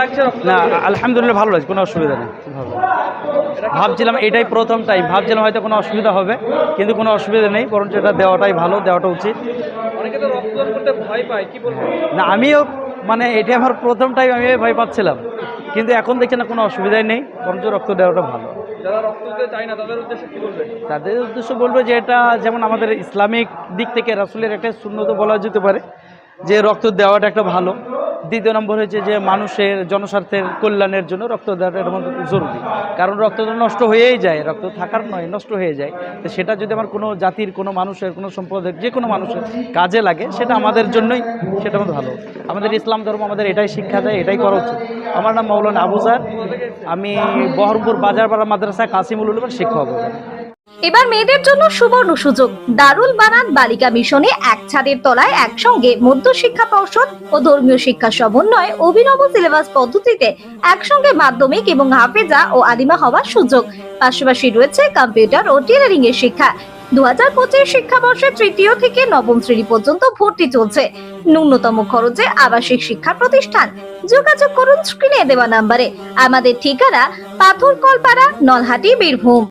লাগছে না আলহামদুলিল্লাহ ভালো লাগছে কোনো অসুবিধা নেই। ভাবছিলাম এটাই প্রথম টাইম ভাবছিলাম হয়তো কোনো অসুবিধা হবে কিন্তু কোনো অসুবিধা নেই বরঞ্চ এটা দেওয়াটাই ভালো দেওয়াটা উচিত। না আমিও মানে এটা আমার প্রথম টাইম আমি ভয় পাচ্ছিলাম। কিন্তু এখন দেখছি না কোনো অসুবিধাই নেই বরঞ্চ রক্ত দেওয়াটা ভালো। রক্ত দিতে চায় না তাদের উদ্দেশ্যে কি বলবেন তাদের উদ্দেশ্য বলব যে এটা যেমন আমাদের ইসলামিক দিক থেকে রাসুলের একটা শূন্যত বলা যেতে পারে যে রক্ত দেওয়াটা একটা ভালো। দ্বিতীয় নম্বর হচ্ছে যে মানুষের জনস্বার্থের কল্যাণের জন্য রক্ত দেওয়াটা এটা জরুরি। কারণ রক্তদান নষ্ট হয়েই যায়, রক্ত থাকার নয়, নষ্ট হয়ে যায়। তো সেটা যদি আমার কোনো জাতির, কোনো মানুষের, কোনো সম্প্রদায়ের, যে কোনো মানুষের কাজে লাগে, সেটা আমাদের জন্যই, সেটা আমাদের ভালো। আমাদের ইসলাম ধর্ম আমাদের এটাই শিক্ষা দেয়, এটাই করা উচিত। আমার নাম মৌলানা আবুজার আমি বহরমপুর বাজারপাড়া মাদ্রাসা কাসিমুল উলুমের শিক্ষক। এবার মেয়েদের জন্য সুবর্ণ সুযোগ। দারুল বানাত বালিকা মিশনে এক ছাদের তলায় একসঙ্গে মধ্য শিক্ষা পর্ষদ ও ধর্মীয় শিক্ষা সমন্বয় অভিনব সিলেবাস পদ্ধতিতে একসঙ্গে মাধ্যমিক এবং হাফেজা ও আলিমা হওয়ার সুযোগ। পাশাপাশি রয়েছে কম্পিউটার ও টেলারিং এর শিক্ষা। দু হাজার পঁচিশ শিক্ষাবর্ষে তৃতীয় থেকে নবম শ্রেণি পর্যন্ত ভর্তি চলছে। ন্যূনতম খরচে আবাসিক শিক্ষা প্রতিষ্ঠান। যোগাযোগ করুন স্ক্রিনে দেওয়া নাম্বারে। আমাদের ঠিকানা পাথর কলপাড়া নলহাটি, বীরভূম।